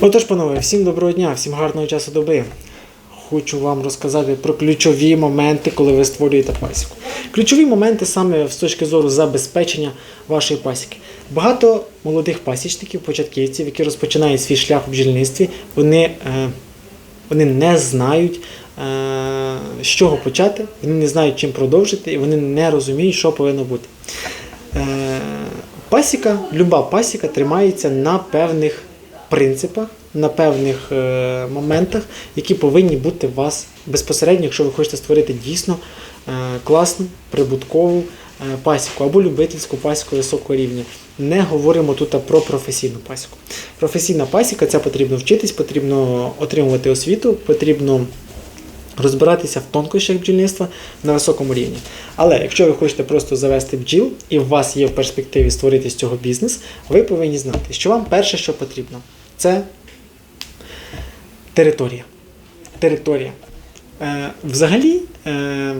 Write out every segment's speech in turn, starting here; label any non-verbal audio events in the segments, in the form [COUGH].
Отож, панове, всім доброго дня, всім гарного часу доби. Хочу вам розказати про ключові моменти, коли ви створюєте пасіку. Ключові моменти саме з точки зору забезпечення вашої пасіки. Багато молодих пасічників, початківців, які розпочинають свій шлях у бджільництві, вони, е, вони не знають, е, з чого почати, вони не знають, чим продовжити, і вони не розуміють, що повинно бути. Е, Пасіка, люба пасіка тримається на певних принципах, на певних е, моментах, які повинні бути у вас безпосередньо, якщо ви хочете створити дійсно е, класну, прибуткову е, пасіку або любительську пасіку високого рівня. Не говоримо тут про професійну пасіку. Професійна пасіка це потрібно вчитись, потрібно отримувати освіту, потрібно розбиратися в тонкощах бджільництва на високому рівні. Але якщо ви хочете просто завести бджіл і у вас є в перспективі створити з цього бізнес, ви повинні знати, що вам перше, що потрібно, це територія. Територія. Е, взагалі, е,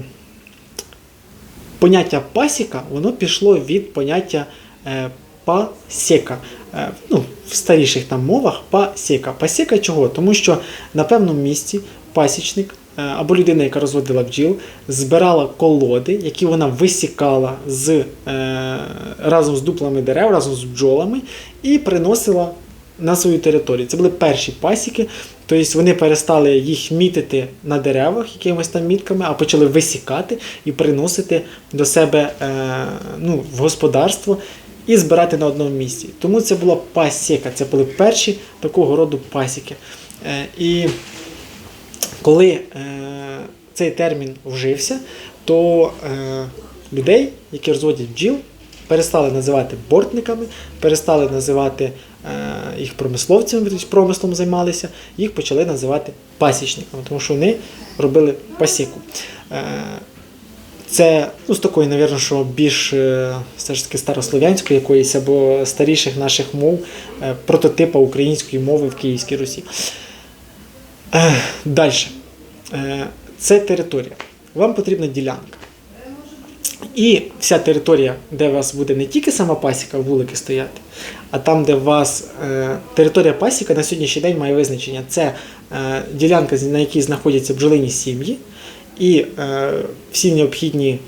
поняття пасіка воно пішло від поняття е, пасіка. Е, ну, в старіших там мовах пасіка. Пасіка чого? Тому що на певному місці пасічник е, або людина, яка розводила бджіл, збирала колоди, які вона висікала з, е, разом з дуплами дерев, разом з бджолами, і приносила на свою територію. Це були перші пасіки, тобто вони перестали їх мітити на деревах якимись там мітками, а почали висікати і приносити до себе е, ну, в господарство і збирати на одному місці. Тому це була пасіка, це були перші такого роду пасіки. Е, і коли е, цей термін вжився, то людей, які розводять бджіл, перестали називати бортниками, перестали називати е, їх промисловцями, промислом займалися, їх почали називати пасічниками, тому що вони робили пасіку. Е, це ну, з такої, навірно, що більш е, все ж таки старослов'янської якоїсь або старіших наших мов, прототипа української мови в Київській Русі. Далі. Це територія. Вам потрібна ділянка. І вся територія, де у вас буде не тільки сама пасіка, вулики стояти, а там, де у вас е, територія пасіка на сьогоднішній день має визначення. Це е, ділянка, на якій знаходяться бджолині сім'ї, і е, всі необхідні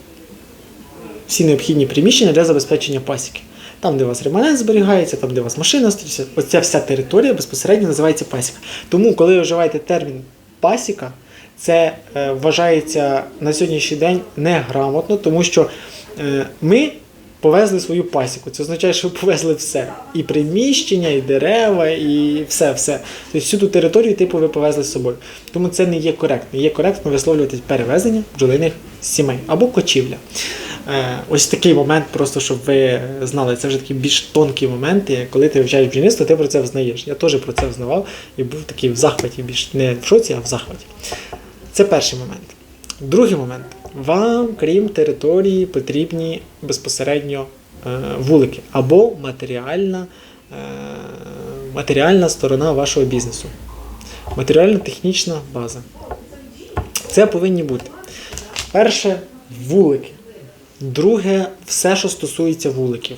всі необхідні приміщення для забезпечення пасіки. Там, де у вас реманент зберігається, там, де у вас машина стоїть, оця вся територія безпосередньо називається пасіка. Тому, коли ви вживаєте термін пасіка, це е, вважається на сьогоднішній день неграмотно, тому що е, ми повезли свою пасіку. Це означає, що повезли все. І приміщення, і дерева, і все, все. Тобто всю ту територію, типу, ви повезли з собою. Тому це не є коректно. Є коректно висловлювати перевезення бджолиних сімей або кочівля. Е, Ось такий момент, просто щоб ви знали, це вже такі більш тонкі моменти. Коли ти вивчаєш бджільництво, ти про це взнаєш. Я теж про це взнавав і був такий в захваті, більш не в шоці, а в захваті. Це перший момент. Другий момент. Вам, крім території, потрібні безпосередньо е, вулики або матеріальна, е, матеріальна сторона вашого бізнесу. Матеріально-технічна база. Це повинні бути. Перше вулики. Друге, все, що стосується вуликів.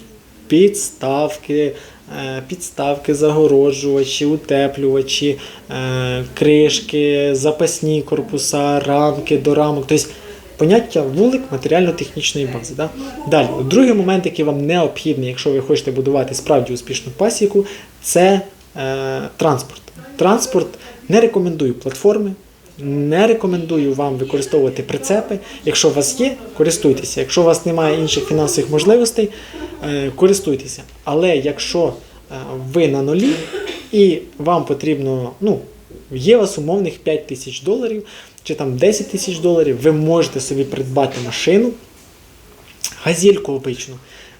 Підставки, е, підставки, загороджувачі, утеплювачі, е, кришки, запасні корпуса, рамки до рамок. Тобто поняття вулик матеріально-технічної бази. Да? Далі, другий момент, який вам необхідний, якщо ви хочете будувати справді успішну пасіку, це е, транспорт. Транспорт не рекомендую платформи. Не рекомендую вам використовувати прицепи. Якщо у вас є, користуйтеся. Якщо у вас немає інших фінансових можливостей, е, користуйтеся. Але якщо е, ви на нулі і вам потрібно, ну, є у вас умовних 5 тисяч доларів чи там 10 тисяч доларів, ви можете собі придбати машину, газельку обичну,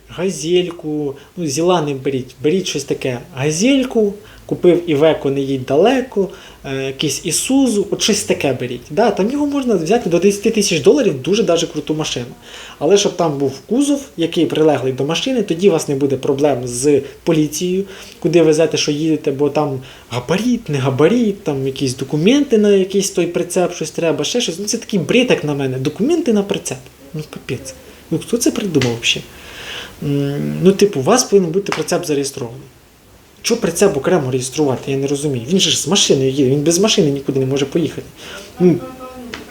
газельку, ну, зіла не беріть, беріть щось таке. Газельку, купив Івеко, не їдь далеко, е, якийсь Ісузу, от щось таке беріть. Да, там його можна взяти до 10 тисяч доларів, дуже даже круту машину. Але щоб там був кузов, який прилеглий до машини, тоді у вас не буде проблем з поліцією, куди везете, що їдете, бо там габарит, не габарит, там якісь документи на якийсь той прицеп, щось треба, ще щось. Ну це такий бред, на мене. Документи на прицеп. Ну, капець. Ну хто це придумав взагалі? Ну, типу, у вас повинен бути прицеп зареєстрований. Чого прицеп окремо реєструвати? Я не розумію. Він же ж з машиною їде, він без машини нікуди не може поїхати. Ну,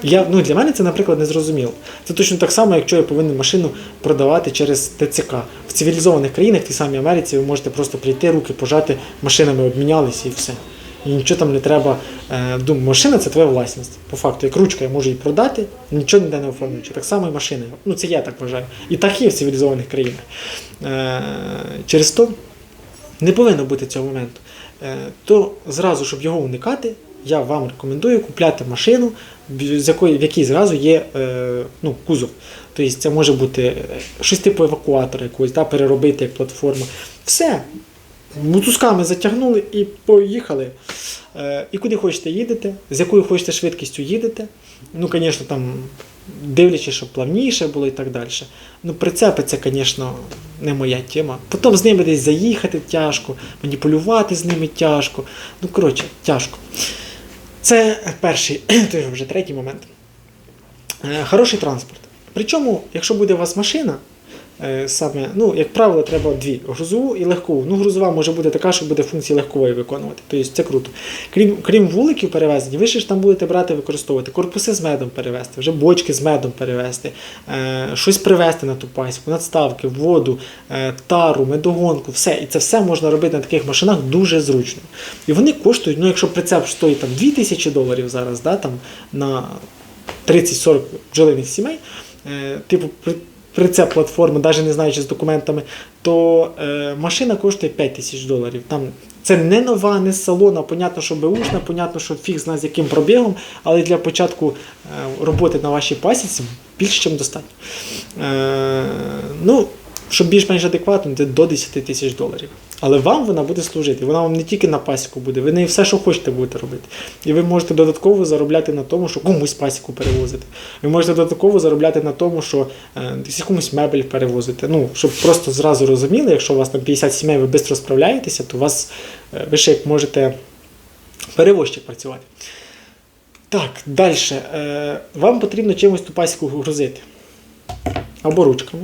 я, ну, для мене це, наприклад, не зрозуміло. Це точно так само, якщо я повинен машину продавати через ТЦК. В цивілізованих країнах, в тій самій Америці, ви можете просто прийти, руки пожати, машинами обмінялися і все. І нічого там не треба. Е, дум, машина це твоя власність. По факту, як ручка, я можу її продати, нічого ніде не оформлюючи. Так само і машина. Ну це я так вважаю. І так є в цивілізованих країнах. Е, через то не повинно бути цього моменту. Е, то зразу, щоб його уникати, я вам рекомендую купляти машину, з якої, в якій зразу є ну, кузов. Тобто це може бути щось типу евакуатора якогось, та, переробити як платформа. Все. Мотузками затягнули і поїхали. Е, і куди хочете їдете, з якою хочете швидкістю їдете. Ну, звісно, там дивлячись, щоб плавніше було і так далі. Ну, прицепи це, звісно, не моя тема. Потім з ними десь заїхати тяжко, маніпулювати з ними тяжко. Ну, коротше, тяжко. Це перший, [CLEARS THROAT] вже третій момент. Е, Хороший транспорт. Причому, якщо буде у вас машина, саме, ну, як правило, треба дві грузову і легкову. Ну, грузова може бути така, що буде функції легкової виконувати. Тобто це круто. Крім, крім вуликів перевезення, ви ж там будете брати використовувати корпуси з медом перевезти, вже бочки з медом перевезти, е, щось привезти на ту паську, надставки, воду, е, тару, медогонку, все. І це все можна робити на таких машинах дуже зручно. І вони коштують, ну якщо прицеп стоїть там 2000 доларів зараз, да, там, на 30-40 бджолиних сімей, е, типу прицеп платформи, навіть не знаючи з документами, то е, машина коштує 5 тисяч доларів. Там, це не нова, не салона, понятно, що беушна, понятно, що фіг зна з яким пробігом, але для початку е, роботи на вашій пасіці більше, ніж достатньо. Е, ну, щоб більш-менш адекватно, це до 10 тисяч доларів. Але вам вона буде служити. Вона вам не тільки на пасіку буде, ви неї все, що хочете, будете робити. І ви можете додатково заробляти на тому, що комусь пасіку перевозити. Ви можете додатково заробляти на тому, що е, десь комусь мебель перевозити. Ну, щоб просто зразу розуміли, якщо у вас там 50 сімей, ви швидко справляєтеся, то вас е, ви ще як можете перевозчик працювати. Так, далі. Е, вам потрібно чимось ту пасіку грузити. Або ручками.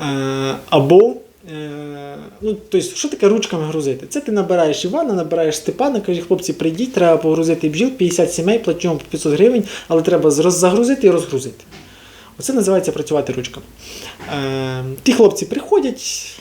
Е, або, е, ну, тобто, що таке ручками грузити? Це ти набираєш Івана, набираєш Степана, кажеш, хлопці, прийдіть, треба погрузити бджіл, 50 сімей, платимо по 500 гривень, але треба загрузити і розгрузити. Оце називається працювати ручками. Е, ті хлопці приходять,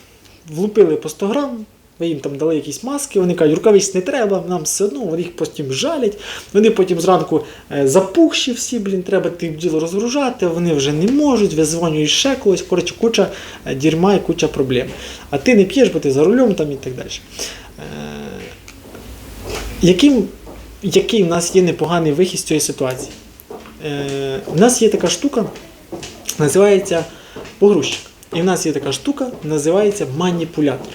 влупили по 100 грам, ви їм там дали якісь маски, вони кажуть, рукавиць не треба, нам все одно, вони їх потім жалять. Вони потім зранку е, запухші всі, блін, треба тих бджіл розгружати, вони вже не можуть, визвонюють ще когось. Коротше, куча е, дерьма і куча проблем. А ти не п'єш, бо ти за рулем там і так далі. Е, яким, який в нас є непоганий вихід з цієї ситуації? У нас є така штука, називається погрузчик. І в нас є така штука, називається маніпулятор.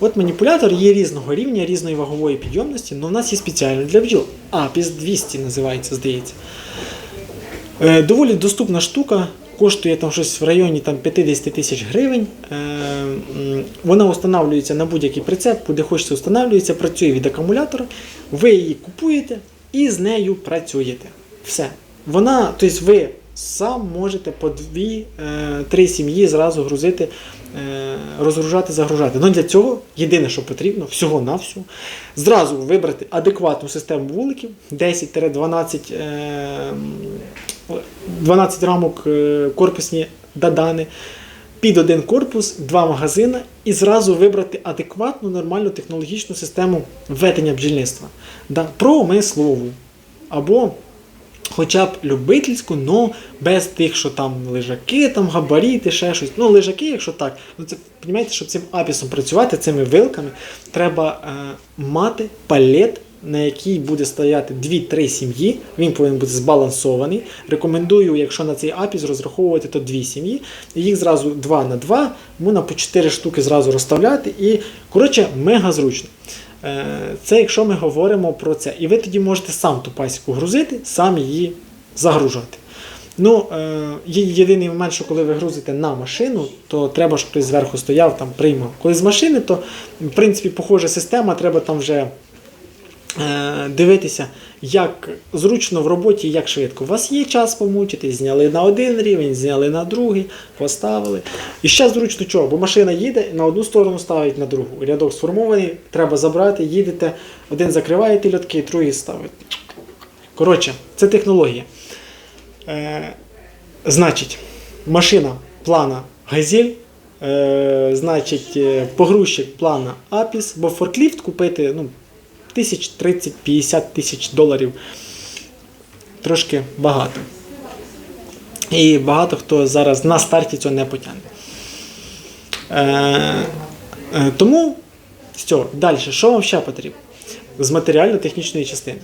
От маніпулятор є різного рівня, різної вагової підйомності, але в нас є спеціально для бджіл. Апіс 200 називається, здається. Е, доволі доступна штука, коштує там щось в районі там, 50 тисяч гривень. Е, вона встановлюється на будь-який прицеп, куди хочете встановлюється, працює від акумулятора. Ви її купуєте і з нею працюєте. Все. Вона, тобто ви сам можете по дві-три сім'ї зразу грузити, е, розгружати, загружати. Ну для цього єдине, що потрібно, всього-навсього, зразу вибрати адекватну систему вуликів 10-12 е, 12 рамок е, корпусні дадани. Під один корпус, два магазини і зразу вибрати адекватну, нормальну технологічну систему ведення бджільництва. Да, промислову. Або хоча б любительську, але без тих, що там лежаки, там габаріти, ще щось. Ну, лежаки, якщо так, ну це розумієте, щоб цим апісом працювати, цими вилками, треба е, мати палет, на якій буде стояти 2-3 сім'ї. Він повинен бути збалансований. Рекомендую, якщо на цей апіс розраховувати, то 2 сім'ї. Їх зразу 2 на 2, можна по 4 штуки зразу розставляти. І, коротше, мега зручно. Е, Це якщо ми говоримо про це. І ви тоді можете сам ту пасіку грузити, сам її загружувати. Ну, е, є єдиний момент, що коли ви грузите на машину, то треба, щоб хтось зверху стояв, там приймав. Коли з машини, то в принципі похожа система, треба там вже дивитися, як зручно в роботі, як швидко. У вас є час помучитись, зняли на один рівень, зняли на другий, поставили. І ще зручно чого? Бо машина їде на одну сторону ставить на другу. Рядок сформований, треба забрати, їдете, один закриваєте льотки, другий ставите. Коротше, це технологія. Е, значить, машина плана Газель, е, значить, е, погрузчик плана Апіс, бо форкліфт купити ну, тисяч 30-50 тисяч доларів трошки багато. І багато хто зараз на старті цього не потягне. Е, е, тому все, далі, що вам ще потрібно? З матеріально-технічної частини.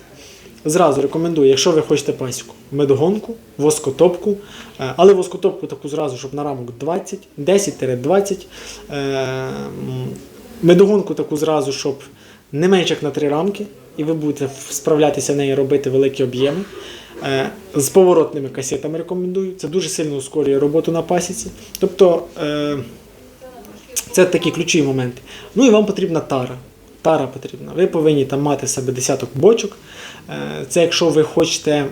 Зразу рекомендую, якщо ви хочете пасіку, медогонку, воскотопку, е, але воскотопку таку зразу, щоб на рамок 20, 10-20. е, Медогонку таку зразу, щоб не менше як на три рамки, і ви будете справлятися в неї робити великі об'єми. Е, З поворотними касетами рекомендую. Це дуже сильно ускорює роботу на пасіці. Тобто е, це такі ключові моменти. Ну і вам потрібна тара. Тара потрібна. Ви повинні там мати себе десяток бочок. Е, Це якщо ви хочете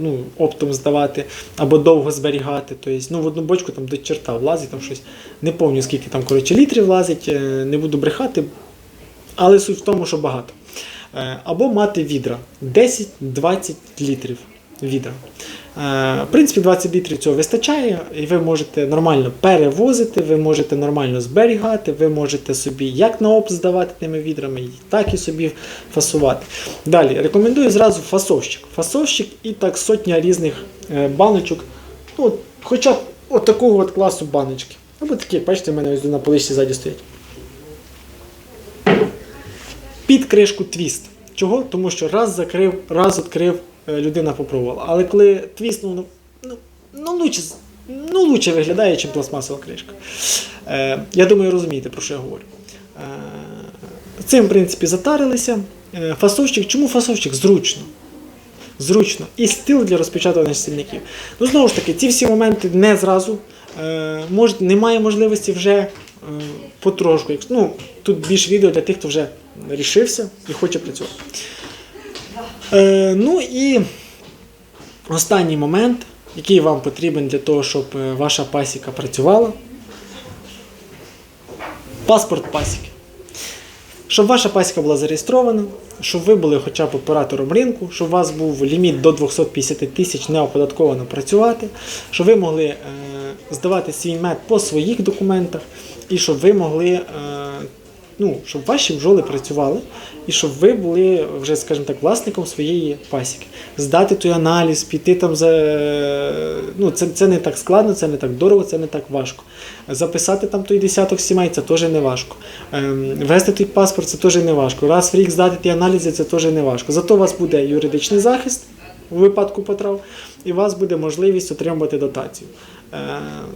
ну, оптом здавати або довго зберігати. Тобто, ну, в одну бочку там до черта влазить там щось. Не пам'ятаю, скільки там коротше, літрів влазить, не буду брехати, але суть в тому, що багато. Е, Або мати відра 10-20 літрів відра. Е, В принципі, 20 літрів цього вистачає, і ви можете нормально перевозити, ви можете нормально зберігати, ви можете собі як на опт здавати тими відрами, так і собі фасувати. Далі рекомендую зразу фасовщик. Фасовщик і так сотня різних е, баночок. Ну, хоча б от такого от класу баночки. Або такі, бачите, в мене ось на поличці ззаді стоять. Під кришку твіст. Чого? Тому що раз закрив, раз відкрив, е, людина попробувала. Але коли твіст, ну, ну, ну, лучше, ну, лучше виглядає, ніж пластмасова кришка. Е, я думаю, розумієте, про що я говорю. Е, цим, в принципі, затарилися. Е, фасовщик. Чому фасовщик? Зручно. Зручно. І стил для розпечатування стільників. Ну, знову ж таки, ці всі моменти не зразу. Е, мож, немає можливості вже е, потрошку. Ну, тут більш відео для тих, хто вже рішився і хоче працювати. Е, ну і останній момент, який вам потрібен для того, щоб е, ваша пасіка працювала. Паспорт пасіки. Щоб ваша пасіка була зареєстрована, щоб ви були хоча б оператором ринку, щоб у вас був ліміт до 250 тисяч неоподатковано працювати, щоб ви могли е, здавати свій мед по своїх документах, і щоб ви могли, е, ну, щоб ваші бджоли працювали, і щоб ви були вже, скажімо так, власником своєї пасіки. Здати той аналіз, піти там за. Ну, це, це не так складно, це не так дорого, це не так важко. Записати там той десяток сімей це теж не важко. Ем, Вести той паспорт це теж не важко. Раз в рік здати ті аналізи це теж не важко. Зато у вас буде юридичний захист у випадку потрав, і у вас буде можливість отримувати дотацію. Е,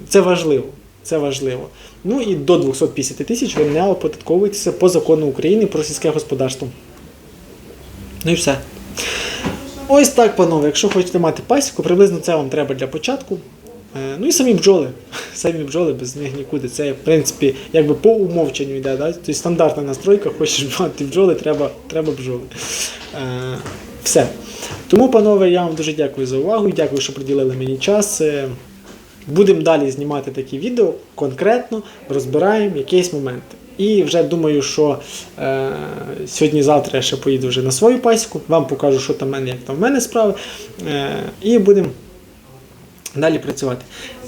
Це важливо. Це важливо. Ну і до 250 тисяч ви не оподатковуєтеся по закону України про сільське господарство. Ну і все. Ось так, панове, якщо хочете мати пасіку, приблизно це вам треба для початку. Е, Ну і самі бджоли. [LAUGHS] Самі бджоли без них нікуди. Це, в принципі, якби по умовченню йде. Да? Тобто стандартна настройка, хочеш мати бджоли, треба, треба бджоли. Е, Все. Тому, панове, я вам дуже дякую за увагу. Дякую, що приділили мені час. Будемо далі знімати такі відео, конкретно розбираємо якісь моменти. І вже думаю, що е, сьогодні-завтра я ще поїду вже на свою пасіку, вам покажу, що там в мене, як там в мене справи. Е, і будемо далі працювати.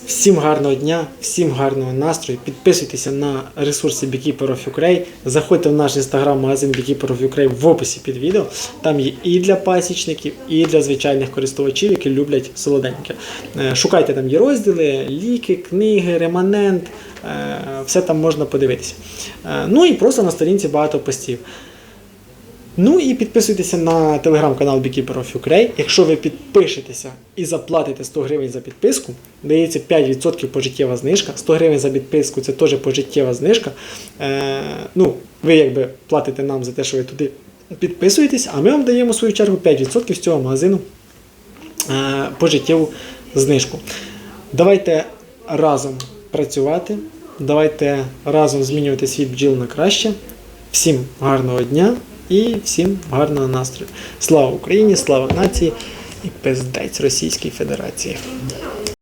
Всім гарного дня, всім гарного настрою. Підписуйтеся на ресурси Beekeeper of Ukraine. Заходьте в наш інстаграм-магазин Beekeeper of Ukraine в описі під відео. Там є і для пасічників, і для звичайних користувачів, які люблять солоденьке. Е, Шукайте там є розділи, ліки, книги, реманент. е, Все там можна подивитися. Е, Ну і просто на сторінці багато постів. Ну і підписуйтеся на телеграм-канал Beekeeper of Ukraine. Якщо ви підпишетеся і заплатите 100 гривень за підписку, дається 5% пожиттєва знижка. 100 гривень за підписку це теж пожиттєва знижка. Е, ну, ви якби платите нам за те, що ви туди підписуєтесь, а ми вам даємо в свою чергу 5% з цього магазину е, пожиттєву знижку. Давайте разом працювати, давайте разом змінювати світ бджіл на краще. Всім гарного дня І всім гарного настрою. Слава Україні, слава нації і пиздець Російській Федерації.